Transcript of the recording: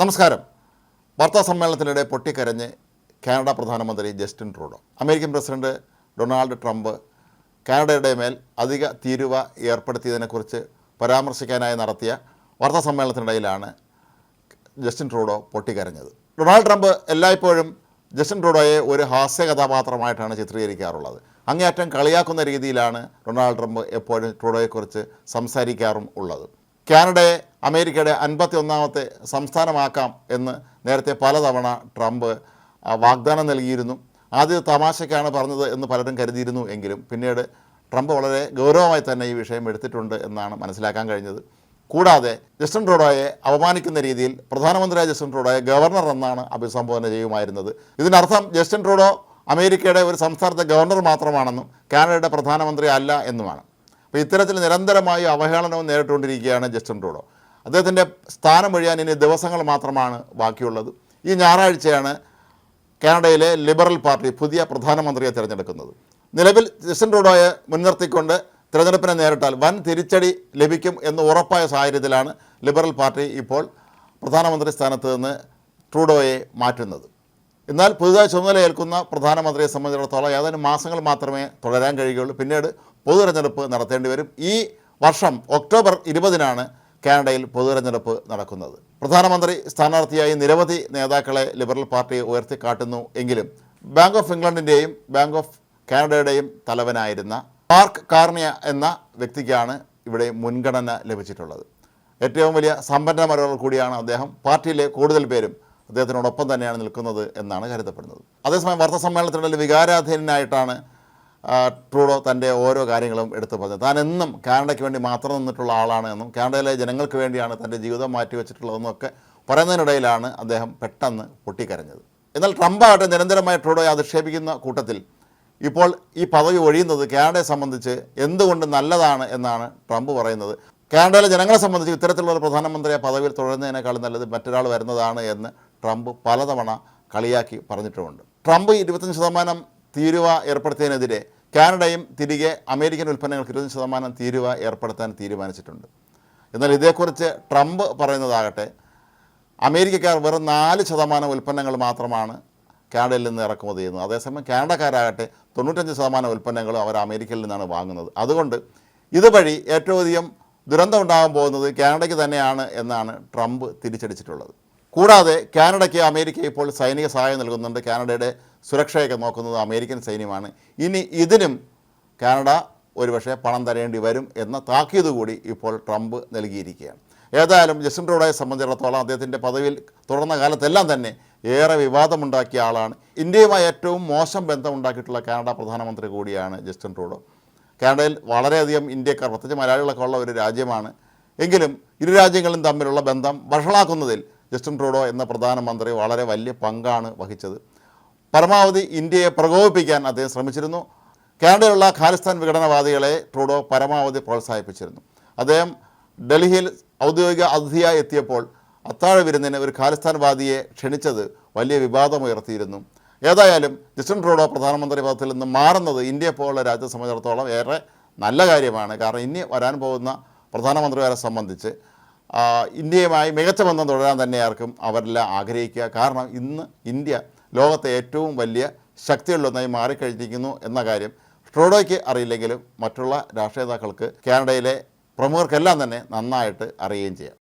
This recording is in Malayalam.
നമസ്കാരം. വാർത്താ സമ്മേളനത്തിനിടെ പൊട്ടിക്കരഞ്ഞ് കാനഡ പ്രധാനമന്ത്രി Justin Trudeau. American president Donald Trump കാനഡയുടെ മേൽ അധിക തീരുവ ഏർപ്പെടുത്തിയതിനെക്കുറിച്ച് പരാമർശിക്കാനായി നടത്തിയ വാർത്താ സമ്മേളനത്തിനിടയിലാണ് ജസ്റ്റിൻ ട്രൂഡോ പൊട്ടിക്കരഞ്ഞത്. ഡൊണാൾഡ് ട്രംപ് എല്ലായ്പ്പോഴും ജസ്റ്റിൻ ട്രൂഡോയെ ഒരു ഹാസ്യ കഥാപാത്രമായിട്ടാണ് ചിത്രീകരിക്കാറുള്ളത്. അങ്ങേയറ്റം കളിയാക്കുന്ന രീതിയിലാണ് ഡൊണാൾഡ് ട്രംപ് എപ്പോഴും ട്രൂഡോയെക്കുറിച്ച് സംസാരിക്കാറും ഉള്ളത്. കാനഡയെ അമേരിക്കയുടെ അൻപത്തി ഒന്നാമത്തെ സംസ്ഥാനമാക്കാം എന്ന് നേരത്തെ പലതവണ ട്രംപ് വാഗ്ദാനം നൽകിയിരുന്നു. ആദ്യ തമാശയ്ക്കാണ് പറഞ്ഞത് എന്ന് പലരും കരുതിയിരുന്നു എങ്കിലും പിന്നീട് ട്രംപ് വളരെ ഗൗരവമായി തന്നെ ഈ വിഷയം എടുത്തിട്ടുണ്ട് എന്നാണ് മനസ്സിലാക്കാൻ കഴിഞ്ഞത്. കൂടാതെ ജസ്റ്റിൻ ട്രൂഡോയെ അപമാനിക്കുന്ന രീതിയിൽ പ്രധാനമന്ത്രിയായ ജസ്റ്റിൻ ട്രൂഡോയെ ഗവർണർ എന്നാണ് അഭിസംബോധന ചെയ്യുമായിരുന്നത്. ഇതിനർത്ഥം ജസ്റ്റിൻ ട്രൂഡോ അമേരിക്കയുടെ ഒരു സംസ്ഥാനത്തെ ഗവർണർ മാത്രമാണെന്നും കാനഡയുടെ പ്രധാനമന്ത്രി അല്ല എന്നുമാണ്. അപ്പോൾ ഇത്തരത്തിൽ നിരന്തരമായി അവഹേളനവും നേരിട്ടുകൊണ്ടിരിക്കുകയാണ് ജസ്റ്റിൻ ട്രൂഡോ. അദ്ദേഹത്തിന്റെ സ്ഥാനം ഒഴിയാൻ ഇനി ദിവസങ്ങൾ മാത്രമാണ് ബാക്കിയുള്ളത്. ഈ ഞായറാഴ്ചയാണ് കാനഡയിലെ ലിബറൽ പാർട്ടി പുതിയ പ്രധാനമന്ത്രിയെ തിരഞ്ഞെടുക്കുന്നത്. നിലവിൽ ജസ്റ്റിൻ ട്രൂഡോയെ മുൻനിർത്തിക്കൊണ്ട് തിരഞ്ഞെടുപ്പിനെ നേരിട്ടാൽ വൻ തിരിച്ചടി ലഭിക്കും എന്ന് ഉറപ്പായ സാഹചര്യത്തിലാണ് ലിബറൽ പാർട്ടി ഇപ്പോൾ പ്രധാനമന്ത്രി സ്ഥാനത്ത് നിന്ന് ട്രൂഡോയെ മാറ്റുന്നത്. എന്നാൽ പുതുതായി ചുമതലയേൽക്കുന്ന പ്രധാനമന്ത്രിയെ സംബന്ധിച്ചിടത്തോളം ഏതാനും മാസങ്ങൾ മാത്രമേ തുടരാൻ കഴിയുകയുള്ളൂ. പിന്നീട് പൊതു തെരഞ്ഞെടുപ്പ് നടത്തേണ്ടി വരും. ഈ വർഷം ഒക്ടോബർ ഇരുപതിനാണ് കാനഡയിൽ പൊതുതെരഞ്ഞെടുപ്പ് നടക്കുന്നത്. പ്രധാനമന്ത്രി സ്ഥാനാർത്ഥിയായി നിരവധി നേതാക്കളെ ലിബറൽ പാർട്ടി ഉയർത്തിക്കാട്ടുന്നു എങ്കിലും ബാങ്ക് ഓഫ് ഇംഗ്ലണ്ടിന്റെയും ബാങ്ക് ഓഫ് കാനഡയുടെയും തലവനായിരുന്ന മാർക്ക് കാർണിയ എന്ന വ്യക്തിക്കാണ് ഇവിടെ മുൻഗണന ലഭിച്ചിട്ടുള്ളത്. ഏറ്റവും വലിയ സമ്പന്നമരകൾ കൂടിയാണ് അദ്ദേഹം. പാർട്ടിയിലെ കൂടുതൽ പേരും അദ്ദേഹത്തിനോടൊപ്പം തന്നെയാണ് നിൽക്കുന്നത് എന്നാണ് കരുതപ്പെടുന്നത്. അതേസമയം വാർത്താ സമ്മേളനത്തിനിടയിൽ വികാരാധീനനായിട്ടാണ് ട്രൂഡോ തന്റെ ഓരോ കാര്യങ്ങളും എടുത്തു പറഞ്ഞത് താൻ എന്നും കാനഡയ്ക്ക് വേണ്ടി മാത്രം നിന്നിട്ടുള്ള ആളാണ് എന്നും കാനഡയിലെ ജനങ്ങൾക്ക് വേണ്ടിയാണ് തന്റെ ജീവിതം മാറ്റിവെച്ചിട്ടുള്ളതെന്നൊക്കെ പറയുന്നതിനിടയിലാണ് അദ്ദേഹം പെട്ടെന്ന് പൊട്ടിക്കരഞ്ഞത്. എന്നാൽ ട്രംപ് ആകട്ടെ നിരന്തരമായി ട്രൂഡോയെ അധിക്ഷേപിക്കുന്ന കൂട്ടത്തിൽ ഇപ്പോൾ ഈ പദവി ഒഴിയുന്നത് കാനഡയെ സംബന്ധിച്ച് എന്തുകൊണ്ട് നല്ലതാണ് എന്നാണ് ട്രംപ് പറയുന്നത്. കാനഡയിലെ ജനങ്ങളെ സംബന്ധിച്ച് ഇത്തരത്തിലുള്ള പ്രധാനമന്ത്രിയെ പദവിയിൽ തുടരുന്നതിനേക്കാളും നല്ലത് മറ്റൊരാൾ വരുന്നതാണ് എന്ന് ട്രംപ് പലതവണ കളിയാക്കി പറഞ്ഞിട്ടുമുണ്ട്. ട്രംപ് ഇരുപത്തഞ്ച് ശതമാനം തീരുവ ഏർപ്പെടുത്തിയതിനെതിരെ കാനഡയും തിരികെ അമേരിക്കൻ ഉൽപ്പന്നങ്ങൾക്ക് ഇരുപത് ശതമാനം തീരുവ ഏർപ്പെടുത്താൻ തീരുമാനിച്ചിട്ടുണ്ട്. എന്നാൽ ഇതേക്കുറിച്ച് ട്രംപ് പറയുന്നതാകട്ടെ അമേരിക്കക്കാർ വെറും നാല് ശതമാനം ഉൽപ്പന്നങ്ങൾ മാത്രമാണ് കാനഡയിൽ നിന്ന് ഇറക്കുമതി ചെയ്യുന്നത്. അതേസമയം കാനഡക്കാരാകട്ടെ തൊണ്ണൂറ്റഞ്ച് ശതമാനം ഉൽപ്പന്നങ്ങളും അവർ അമേരിക്കയിൽ നിന്നാണ് വാങ്ങുന്നത്. അതുകൊണ്ട് ഇതുവഴി ഏറ്റവും അധികം ദുരന്തം ഉണ്ടാകാൻ പോകുന്നത് കാനഡയ്ക്ക് തന്നെയാണ് എന്നാണ് ട്രംപ് തിരിച്ചടിച്ചിട്ടുള്ളത്. കൂടാതെ കാനഡയ്ക്ക് അമേരിക്ക ഇപ്പോൾ സൈനിക സഹായം നൽകുന്നുണ്ട്. കാനഡയുടെ സുരക്ഷയൊക്കെ നോക്കുന്നത് അമേരിക്കൻ സൈന്യമാണ്. ഇനി ഇതിനും കാനഡ ഒരുപക്ഷെ പണം തരേണ്ടി വരും എന്ന താക്കീത് കൂടി ഇപ്പോൾ ട്രംപ് നൽകിയിരിക്കുകയാണ്. ഏതായാലും ജസ്റ്റിൻ ട്രൂഡോയെ സംബന്ധിച്ചിടത്തോളം അദ്ദേഹത്തിന്റെ പദവിയിൽ തുടർന്ന കാലത്തെല്ലാം തന്നെ ഏറെ വിവാദമുണ്ടാക്കിയ ആളാണ്. ഇന്ത്യയുമായി ഏറ്റവും മോശം ബന്ധം ഉണ്ടാക്കിയിട്ടുള്ള കാനഡ പ്രധാനമന്ത്രി കൂടിയാണ് ജസ്റ്റിൻ ട്രൂഡോ. കാനഡയിൽ വളരെയധികം ഇന്ത്യക്കാർ പ്രത്യേകിച്ച് മലയാളികളൊക്കെ ഉള്ള ഒരു രാജ്യമാണ്. എങ്കിലും ഇരു രാജ്യങ്ങളും തമ്മിലുള്ള ബന്ധം വഷളാക്കുന്നതിൽ ജസ്റ്റിൻ ട്രൂഡോ എന്ന പ്രധാനമന്ത്രി വളരെ വലിയ പങ്കാണ് വഹിച്ചത്. പരമാവധി ഇന്ത്യയെ പ്രകോപിപ്പിക്കാൻ അദ്ദേഹം ശ്രമിച്ചിരുന്നു. കാനഡയിലുള്ള ഖാലിസ്ഥാൻ വിഘടനവാദികളെ ട്രൂഡോ പരമാവധി പ്രോത്സാഹിപ്പിച്ചിരുന്നു. അദ്ദേഹം ഡൽഹിയിൽ ഔദ്യോഗിക അതിഥിയായി എത്തിയപ്പോൾ അത്താഴ വിരുന്നിന് ഒരു ഖാലിസ്ഥാൻവാദിയെ ക്ഷണിച്ചത് വലിയ വിവാദമുയർത്തിയിരുന്നു. ഏതായാലും ജസ്റ്റിൻ ട്രൂഡോ പ്രധാനമന്ത്രി പദത്തിൽ നിന്ന് മാറുന്നത് ഇന്ത്യയെ പോലുള്ള രാജ്യത്തെ സംബന്ധിച്ചിടത്തോളം ഏറെ നല്ല കാര്യമാണ്. കാരണം ഇനി വരാൻ പോകുന്ന പ്രധാനമന്ത്രിമാരെ സംബന്ധിച്ച് ഇന്ത്യയുമായി മികച്ച ബന്ധം തുടരാൻ തന്നെ ആർക്കും അവരെല്ലാം ആഗ്രഹിക്കുക. കാരണം ഇന്ന് ഇന്ത്യ ലോകത്തെ ഏറ്റവും വലിയ ശക്തിയുള്ള ഒന്നായി മാറിക്കഴിഞ്ഞിരിക്കുന്നു എന്ന കാര്യം ട്രൂഡോയ്ക്ക് അറിയില്ലെങ്കിലും മറ്റുള്ള രാഷ്ട്രീയ നേതാക്കൾക്ക് കാനഡയിലെ പ്രമുഖർക്കെല്ലാം തന്നെ നന്നായിട്ട് അറിയുകയും ചെയ്യാം.